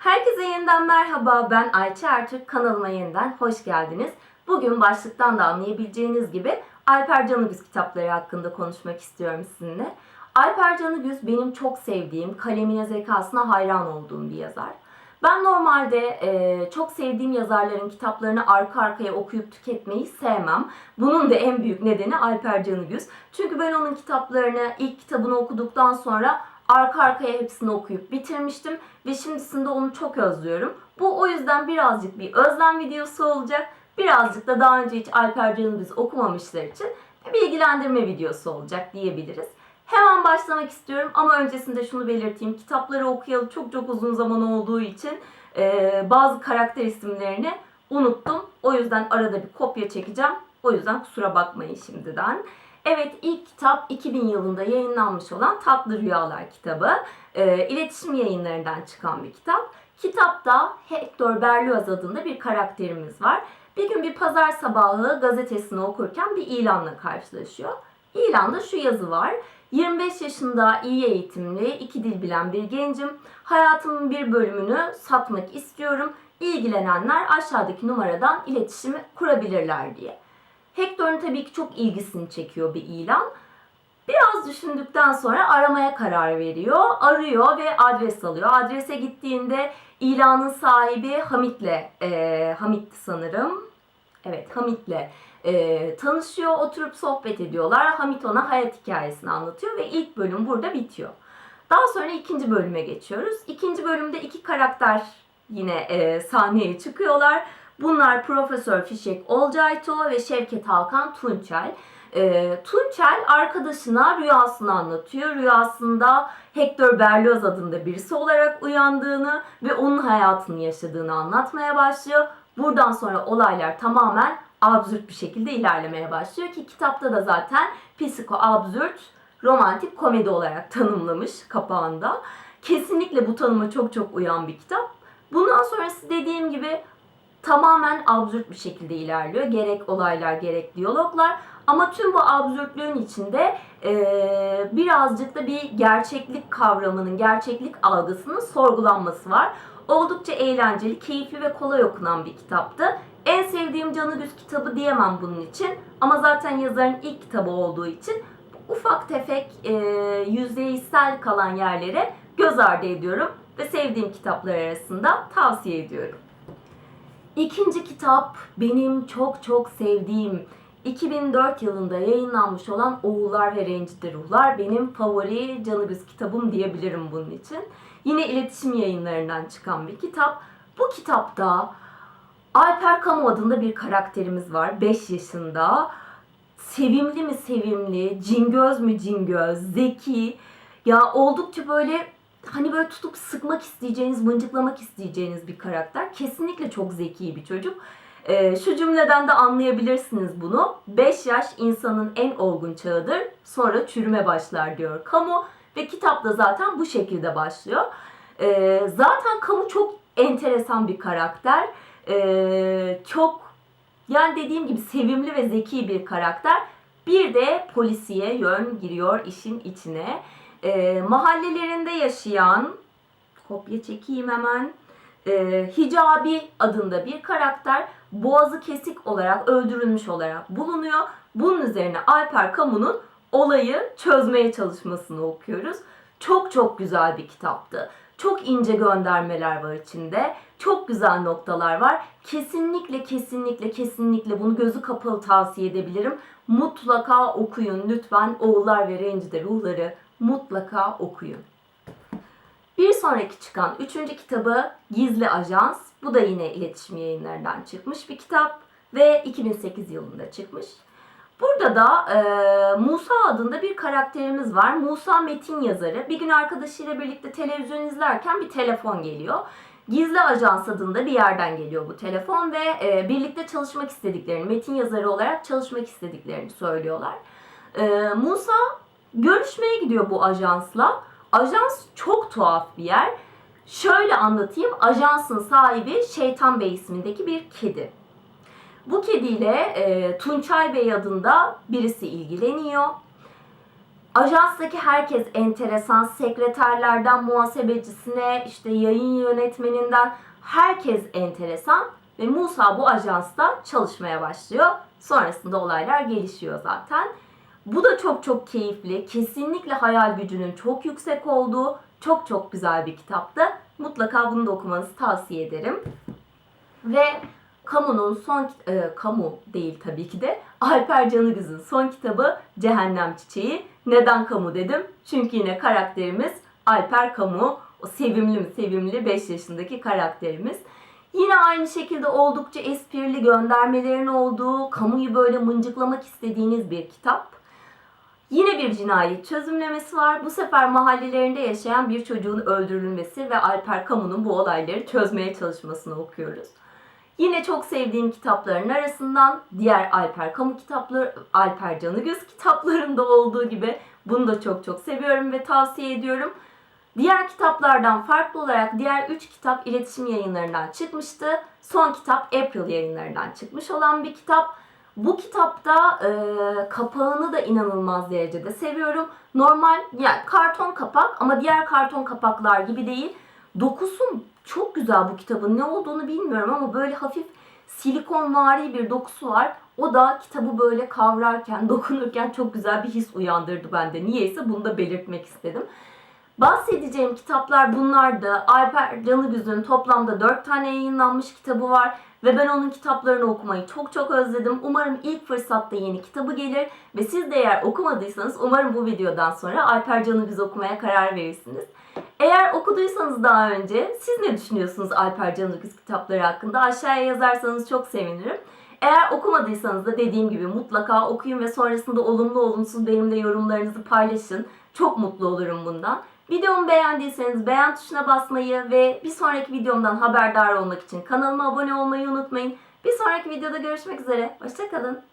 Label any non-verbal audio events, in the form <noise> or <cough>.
Herkese yeniden merhaba. Ben Ayça Ertürk. Kanalıma yeniden hoş geldiniz. Bugün başlıktan da anlayabileceğiniz gibi Alper Canıgüz kitapları hakkında konuşmak istiyorum sizinle. Alper Canıgüz benim çok sevdiğim, kalemine zekasına hayran olduğum bir yazar. Ben normalde e, çok sevdiğim yazarların kitaplarını arka arkaya okuyup tüketmeyi sevmem. Bunun da en büyük nedeni Alper Canıgüz. Çünkü ben onun kitaplarını ilk kitabını okuduktan sonra arka arkaya hepsini okuyup bitirmiştim ve şimdisinde onu çok özlüyorum. Bu o yüzden birazcık bir özlem videosu olacak. Birazcık da daha önce hiç Alper Canıgüz okumamışlar için bir bilgilendirme videosu olacak diyebiliriz. Hemen başlamak istiyorum ama öncesinde şunu belirteyim. Kitapları okuyalı çok çok uzun zaman olduğu için e, bazı karakter isimlerini unuttum. O yüzden arada bir kopya çekeceğim. O yüzden kusura bakmayın şimdiden. Evet ilk kitap 2000 yılında yayınlanmış olan Tatlı Rüyalar kitabı. E, iletişim yayınlarından çıkan bir kitap. Kitapta Hector Berlioz adında bir karakterimiz var. Bir gün bir pazar sabahı gazetesini okurken bir ilanla karşılaşıyor. İlanda şu yazı var. 25 yaşında iyi eğitimli, iki dil bilen bir gencim. Hayatımın bir bölümünü satmak istiyorum. İlgilenenler aşağıdaki numaradan iletişimi kurabilirler diye. Hector'un tabii ki çok ilgisini çekiyor bir ilan. Biraz düşündükten sonra aramaya karar veriyor. Arıyor ve adres alıyor. Adrese gittiğinde ilanın sahibi Hamit'le, e, Hamit'ti sanırım. Evet Hamit'le e, tanışıyor, oturup sohbet ediyorlar. Hamit ona hayat hikayesini anlatıyor ve ilk bölüm burada bitiyor. Daha sonra ikinci bölüme geçiyoruz. İkinci bölümde iki karakter yine e, sahneye çıkıyorlar. Bunlar Profesör Fişek Olcayto ve Şevket Halkan Tunçel. E, Tunçel arkadaşına rüyasını anlatıyor. Rüyasında Hector Berlioz adında birisi olarak uyandığını ve onun hayatını yaşadığını anlatmaya başlıyor. Buradan sonra olaylar tamamen absürt bir şekilde ilerlemeye başlıyor ki kitapta da zaten psiko absürt romantik komedi olarak tanımlamış kapağında. Kesinlikle bu tanıma çok çok uyan bir kitap. Bundan sonrası dediğim gibi tamamen absürt bir şekilde ilerliyor. Gerek olaylar gerek diyaloglar. Ama tüm bu absürtlüğün içinde e, birazcık da bir gerçeklik kavramının, gerçeklik algısının sorgulanması var. Oldukça eğlenceli, keyifli ve kolay okunan bir kitaptı. En sevdiğim Canıgüz kitabı diyemem bunun için. Ama zaten yazarın ilk kitabı olduğu için ufak tefek e, yüzeysel kalan yerlere göz ardı ediyorum. Ve sevdiğim kitaplar arasında tavsiye ediyorum. İkinci kitap benim çok çok sevdiğim 2004 yılında yayınlanmış olan Oğullar ve Rencide Ruhlar benim favori Canıgüz kitabım diyebilirim bunun için. Yine iletişim yayınlarından çıkan bir kitap. Bu kitapta Alper Kamu adında bir karakterimiz var. 5 yaşında. Sevimli mi sevimli, cingöz mü cingöz, zeki. Ya oldukça böyle hani böyle tutup sıkmak isteyeceğiniz, mıncıklamak isteyeceğiniz bir karakter. Kesinlikle çok zeki bir çocuk. Ee, şu cümleden de anlayabilirsiniz bunu. 5 yaş insanın en olgun çağıdır. Sonra çürüme başlar diyor Kamu. Ve kitap da zaten bu şekilde başlıyor. Ee, zaten Kamu çok enteresan bir karakter. Ee, çok yani dediğim gibi sevimli ve zeki bir karakter. Bir de polisiye yön giriyor işin içine. Ee, mahallelerinde yaşayan, kopya çekeyim hemen, e, Hicabi adında bir karakter boğazı kesik olarak öldürülmüş olarak bulunuyor. Bunun üzerine Alper Kamu'nun olayı çözmeye çalışmasını okuyoruz. Çok çok güzel bir kitaptı. Çok ince göndermeler var içinde. Çok güzel noktalar var. Kesinlikle kesinlikle kesinlikle bunu gözü kapalı tavsiye edebilirim. Mutlaka okuyun lütfen. Oğullar ve Rencide Ruhları mutlaka okuyun. Bir sonraki çıkan üçüncü kitabı Gizli Ajans. Bu da yine iletişim yayınlarından çıkmış bir kitap ve 2008 yılında çıkmış. Burada da e, Musa adında bir karakterimiz var. Musa metin yazarı. Bir gün arkadaşıyla birlikte televizyon izlerken bir telefon geliyor. Gizli Ajans adında bir yerden geliyor bu telefon ve e, birlikte çalışmak istediklerini, metin yazarı olarak çalışmak istediklerini söylüyorlar. E, Musa görüşmeye gidiyor bu ajansla. Ajans çok tuhaf bir yer. Şöyle anlatayım. Ajansın sahibi Şeytan Bey ismindeki bir kedi. Bu kediyle e, Tunçay Bey adında birisi ilgileniyor. Ajanstaki herkes enteresan. Sekreterlerden muhasebecisine, işte yayın yönetmeninden herkes enteresan. Ve Musa bu ajansta çalışmaya başlıyor. Sonrasında olaylar gelişiyor zaten. Bu da çok çok keyifli. Kesinlikle hayal gücünün çok yüksek olduğu çok çok güzel bir kitaptı. Mutlaka bunu da okumanızı tavsiye ederim. Ve Kamu'nun son e, Kamu değil tabii ki de Alper Canıgız'ın son kitabı Cehennem Çiçeği. Neden Kamu dedim? Çünkü yine karakterimiz Alper Kamu. O sevimli mi sevimli 5 yaşındaki karakterimiz. Yine aynı şekilde oldukça esprili göndermelerin olduğu, kamuyu böyle mıncıklamak istediğiniz bir kitap. Yine bir cinayet çözümlemesi var. Bu sefer mahallelerinde yaşayan bir çocuğun öldürülmesi ve Alper Kamu'nun bu olayları çözmeye çalışmasını okuyoruz. Yine çok sevdiğim kitapların arasından diğer Alper Kamu kitapları, Alper Canıgöz kitaplarında olduğu gibi bunu da çok çok seviyorum ve tavsiye ediyorum. Diğer kitaplardan farklı olarak diğer 3 kitap iletişim yayınlarından çıkmıştı. Son kitap April yayınlarından çıkmış olan bir kitap. Bu kitapta e, kapağını da inanılmaz derecede seviyorum. Normal yani karton kapak ama diğer karton kapaklar gibi değil. Dokusu çok güzel bu kitabın. Ne olduğunu bilmiyorum ama böyle hafif silikonvari bir dokusu var. O da kitabı böyle kavrarken, <laughs> dokunurken çok güzel bir his uyandırdı bende. Niyeyse bunu da belirtmek istedim. Bahsedeceğim kitaplar bunlardı. Alper Canıgüz'ün toplamda 4 tane yayınlanmış kitabı var. Ve ben onun kitaplarını okumayı çok çok özledim. Umarım ilk fırsatta yeni kitabı gelir. Ve siz de eğer okumadıysanız umarım bu videodan sonra Alper Canıgüz okumaya karar verirsiniz. Eğer okuduysanız daha önce siz ne düşünüyorsunuz Alper Canıgüz kitapları hakkında? Aşağıya yazarsanız çok sevinirim. Eğer okumadıysanız da dediğim gibi mutlaka okuyun ve sonrasında olumlu olumsuz benimle yorumlarınızı paylaşın. Çok mutlu olurum bundan. Videomu beğendiyseniz beğen tuşuna basmayı ve bir sonraki videomdan haberdar olmak için kanalıma abone olmayı unutmayın. Bir sonraki videoda görüşmek üzere. Hoşçakalın.